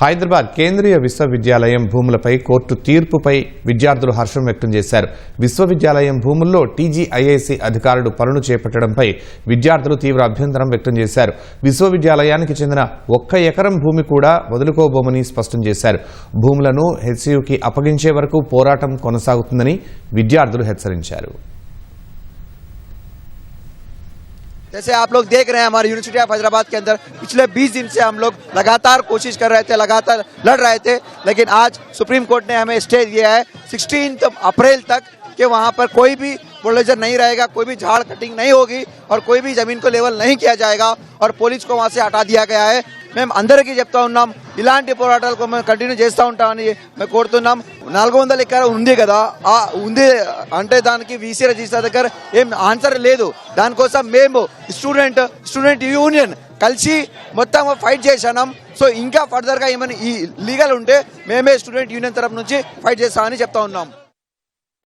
హైదరాబాద్ కేంద్రీయ విశ్వవిద్యాలయం భూములపై కోర్టు తీర్పుపై విద్యార్థులు హర్షం వ్యక్తం చేశారు. విశ్వవిద్యాలయం భూముల్లో టీజీఐఐసి అధికారులు పనులు చేపట్టడంపై విద్యార్థులు తీవ్ర అభ్యంతరం వ్యక్తం చేశారు. విశ్వవిద్యాలయానికి చెందిన ఒక్క ఎకరం భూమి కూడా వదులుకోబోమని స్పష్టం చేశారు. భూములను హెచ్సియుకి అప్పగించే వరకు పోరాటం కొనసాగుతుందని విద్యార్థులు హెచ్చరించారు. जैसे आप लोग देख रहे हैं हमारे यूनिवर्सिटी ऑफ़ हैदराबाद के अंदर पिछले 20 दिन से हम लोग लगातार कोशिश कर रहे थे, लगातार लड़ रहे थे, लेकिन आज सुप्रीम कोर्ट ने हमें स्टे दिया है। 16 अप्रैल तक कि वहाँ पर कोई भी बुलडोजर नहीं रहेगा, कोई भी झाड़ कटिंग नहीं होगी और कोई भी ज़मीन को लेवल नहीं किया जाएगा और पुलिस को वहाँ से हटा दिया गया है। మేము అందరికీ చెప్తా ఉన్నాం ఇలాంటి పోరాటాలు మేము కంటిన్యూ చేస్తూ ఉంటామని మేము కోరుతున్నాం. నాలుగు వందల ఎకర ఉంది కదా ఆ ఉంది అంటే దానికి వీసీ రిజిస్టర్ దగ్గర ఏం ఆన్సర్ లేదు. దానికోసం మేము స్టూడెంట్ స్టూడెంట్ యూనియన్ కలిసి మొత్తం ఫైట్ చేశాం సో ఇంకా ఫర్దర్గా ఏమైనా ఈ లీగల్ ఉంటే మేమే స్టూడెంట్ యూనియన్ తరఫు నుంచి ఫైట్ చేస్తామని చెప్తా ఉన్నాం.